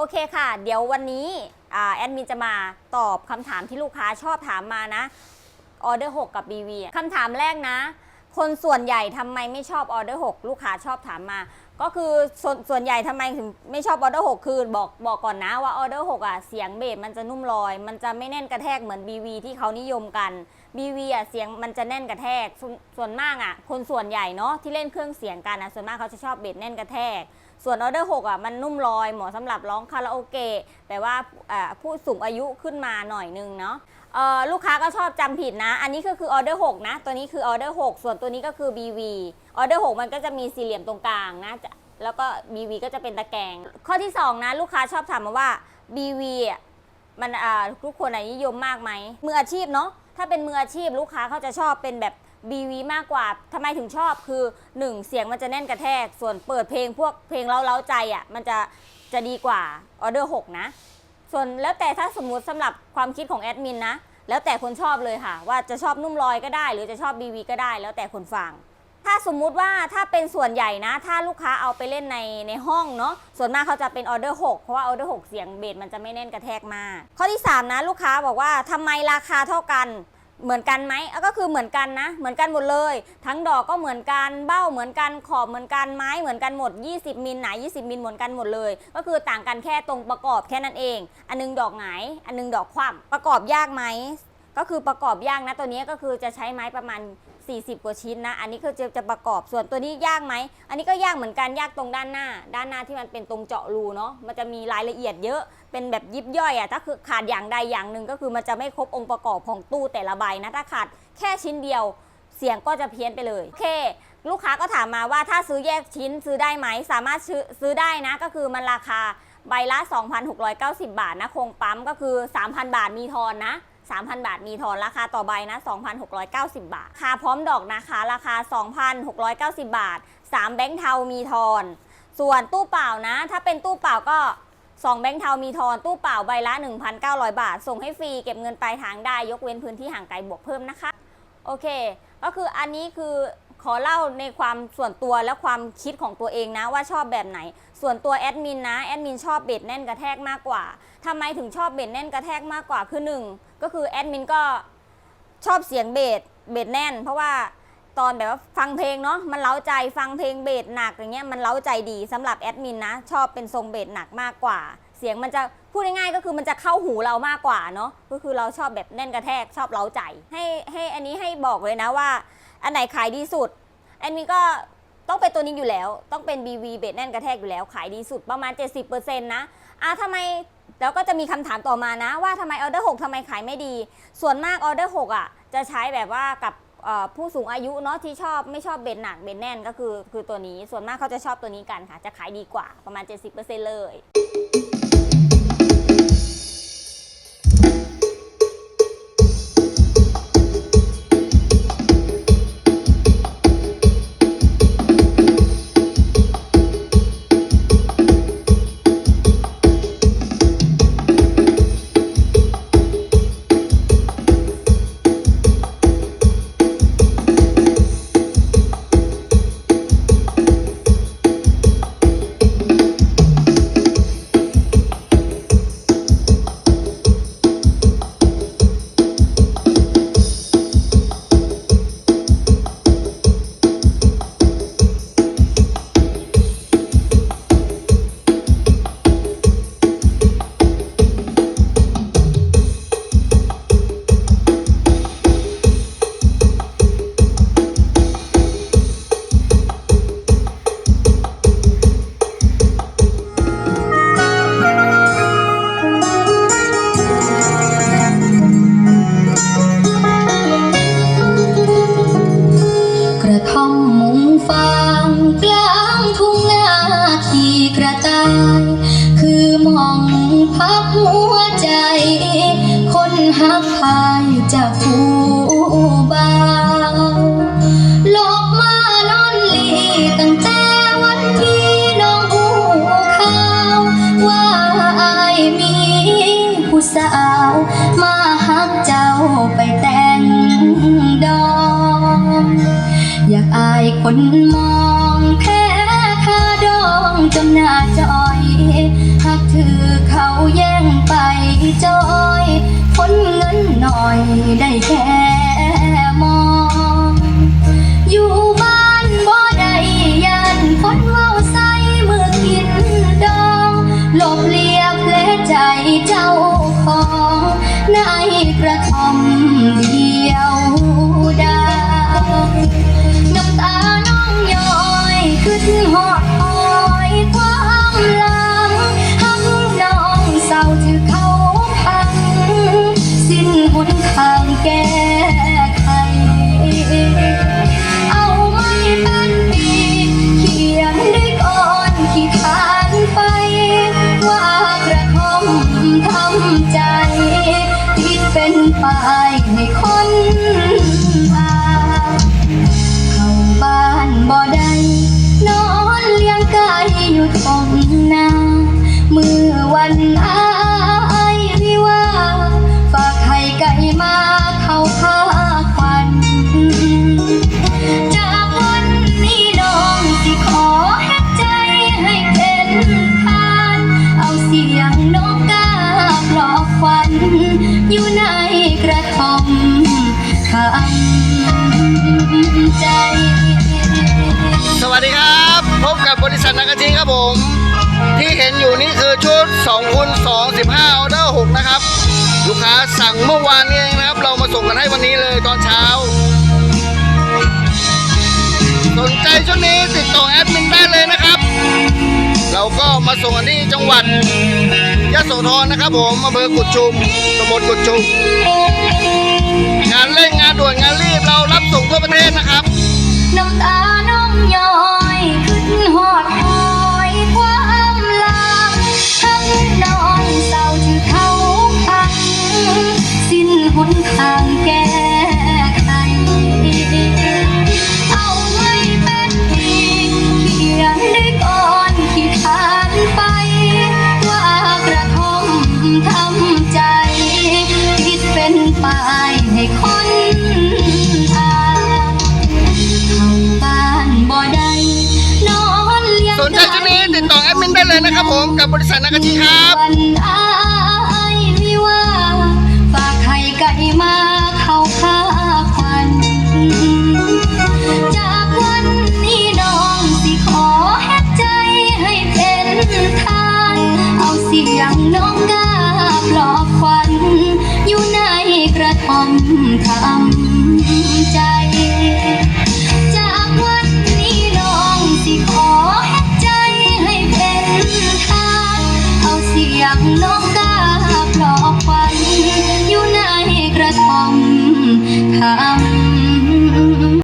โอเคค่ะ เดี๋ยววันนี้แอดมินจะมาตอบคำถามที่ลูกค้าชอบถามมานะออเดอร์6กับ BV อะคำถามแรกนะ คนส่วนใหญ่ทำไมไม่ชอบออเดอร์6ลูกค้าชอบถามมา ก็คือส่วนส่วนใหญ่ทำไมถึงไม่ชอบออเดอร์6คือบอกบอกก่อนนะว่าออเดอร์6อะเสียงเบสมันจะนุ่มลอย มันจะไม่แน่นกระแทกเหมือน BV ที่เขานิยมกัน BV อะเสียงมันจะแน่นกระแทกส,ส่วนมากอะคนส่วนใหญ่เนาะที่เล่นเครื่องเสียงกันนะส่วนมากเขาจะชอบเบสแน่นกระแทก ส่วนออเดอร์6อะมันนุ่มลอยเหมาะสำหรับร้องคาราโอเกะแต่ว่าผู้สูงอายุขึ้นมาหน่อยนึงเนาะลูกค้าก็ชอบจำผิดนะ อันนี้ก็คือออเดอร์6นะ ตัวนี้คือออเดอร์6ส่วนตัวนี้ก็คือ BV ออเดอร์6มันก็จะมีสี่เหลี่ยมตรงกลางนะแล้วก็ BV ก็จะเป็นตะแกรงข้อที่ 2 นะ ลูกค้าชอบถามมาว่า BV มันอ่าทุกคนนิยมมากไหมมืออาชีพเนาะถ้าเป็นมืออาชีพลูกค้าเขาจะชอบเป็นแบบ BV มากกว่าทำไมถึงชอบคือ 1 เสียงมันจะแน่นกระแทก ส่วนเปิดเพลงพวกเพลงเล้าๆใจอะมันจะจะดีกว่าออเดอร์6นะ ส่วนแล้วแต่ถ้าสมมุติสำหรับความคิดของแอดมินนะ แล้วแต่คนชอบเลยค่ะ ว่าจะชอบนุ่มลอยก็ได้ หรือจะชอบ BV ก็ได้ แล้วแต่คนฟัง ถ้าสมมุติว่าถ้าเป็นส่วนใหญ่นะ ถ้าลูกค้าเอาไปเล่นในในห้องเนาะส่วนมากเขาจะเป็นออเดอร์6เพราะว่าออเดอร์6เสียงเบสมันจะไม่แน่นกระแทกมากข้อที่ 3 นะ ลูกค้าบอกว่าทำไมราคาเท่ากัน เหมือนกันไหมก็คือเหมือนกันนะ เหมือนกันหมดเลย ทั้งดอกก็เหมือนกัน เบ้าเหมือนกัน ขอบเหมือนกัน ไม้เหมือนกันหมด 20 มิลหนา20 มิลเหมือนกันหมดเลย ก็คือต่างกันแค่ตรงประกอบแค่นั้นเอง อันนึงดอกหงาย อันนึงดอกคว่ำประกอบยากไหม ก็คือประกอบย่ากนะตัวนี้ก็คือจะใช้ไม้ประมาณ 40 กว่าชิ้นนะ อันนี้คือจะจะประกอบส่วนตัวนี้ยากไหม อันนี้ก็ยากเหมือนกันยากตรงด้านหน้า ด้านหน้าที่มันเป็นตรงเจาะรูเนาะมันจะมีรายละเอียดเยอะเป็นแบบยิบย่อยอะ่ะถ้าคือขาดอย่างใดอย่างหนึ่งก็คือมันจะไม่ครบองค์ประกอบของตู้แต่ละใบนะถ้าขาดแค่ชิ้นเดียว เสียงก็จะเพี้ยนไปเลยโอเคลูกค้าก็ถามมาว่าถ้าซื้อแยกชิ้นซื้อได้ไหมสามารถซื้อได้นะก็คือมันราคาใบละ 2,690 บาทนะคงปั๊มก็คือ 3,000 บาทมีทอนนะ 3,000 บาทมีทอนราคาต่อใบนะ 2,690 บาท ค่าพร้อมดอกนะคะ ราคา 2,690 บาท 3 แบงค์เทามีทอน ส่วนตู้เปล่านะ ถ้าเป็นตู้เปล่าก็2แบงค์เทามีทอน ตู้เปล่าใบละ 1,900 บาท ส่งให้ฟรี เก็บเงินปลายทางได้ ยกเว้นพื้นที่ห่างไกลบวกเพิ่มนะคะ โอเค ก็คืออันนี้คือขอเล่าในความส่วนตัวและความคิดของตัวเองนะว่าชอบแบบไหน ส่วนตัวแอดมินนะแอดมินชอบเบสแน่นกระแทกมากกว่าทำไมถึงชอบเบสแน่นกระแทกมากกว่าคือหนึ่ง ก็คือแอดมินก็ชอบเสียงเบสเบสแน่น เพราะว่าตอนแบบว่าฟังเพลงเนาะมันเล้าใจฟังเพลงเบสหนักอย่างเงี้ยมันเล้าใจดีสำหรับแอดมินนะชอบเป็นทรงเบสหนักมากกว่า เสียงมันจะพูดง่ายๆก็คือมันจะเข้าหูเรามากกว่าเนาะก็คือเราชอบแบบแน่นกระแทกชอบเล้าใจ ให้ให้อันนี้ให้บอกเลยนะว่า อันไหนขายดีสุดแอันนี้ก็ต้องเป็นตัวนี้อยู่แล้ว ต้องเป็น BV เบสแน่นกระแทกอยู่แล้วขายดีสุดประมาณ 70%นะอะทำไม แล้วก็จะมีคำถามต่อมานะว่าทำไมออเดอร์6ทำไมขายไม่ดี ส่วนมากออเดอร์6อะจะใช้แบบว่ากับผู้สูงอายุเนาะที่ชอบไม่ชอบเบนหนักเบนแน่นก็คือคือตัวนี้ส่วนมากเขาจะชอบตัวนี้กันค่ะ จะขายดีกว่าประมาณ 70%เลย อกอายคนมองแพ้ค่าดองจำหน้าจอยหากถือเขาแย่งไปจอยคนเงินหน่อยได้แค่ สวัสดีครับ พบกับบริษัทนากาจิงครับผม ที่เห็นอยู่นี่คือชุด2คูณ2 15ออเดอร์6นะครับ ลูกค้าสั่งเมื่อวานนี้เองนะครับ เรามาส่งกันให้วันนี้เลยตอนเช้า สนใจชุดนี้ติดต่อแอดมินได้เลยนะครับ เราก็มาส่งกันที่จังหวัดยะโสธรนะครับผมอำเภอกุดชุมตำบลกุดชุม งานเร่งงานด่วนงานรีบเรารับส่ง นะครับผมกับบริษัทนากาชิครับ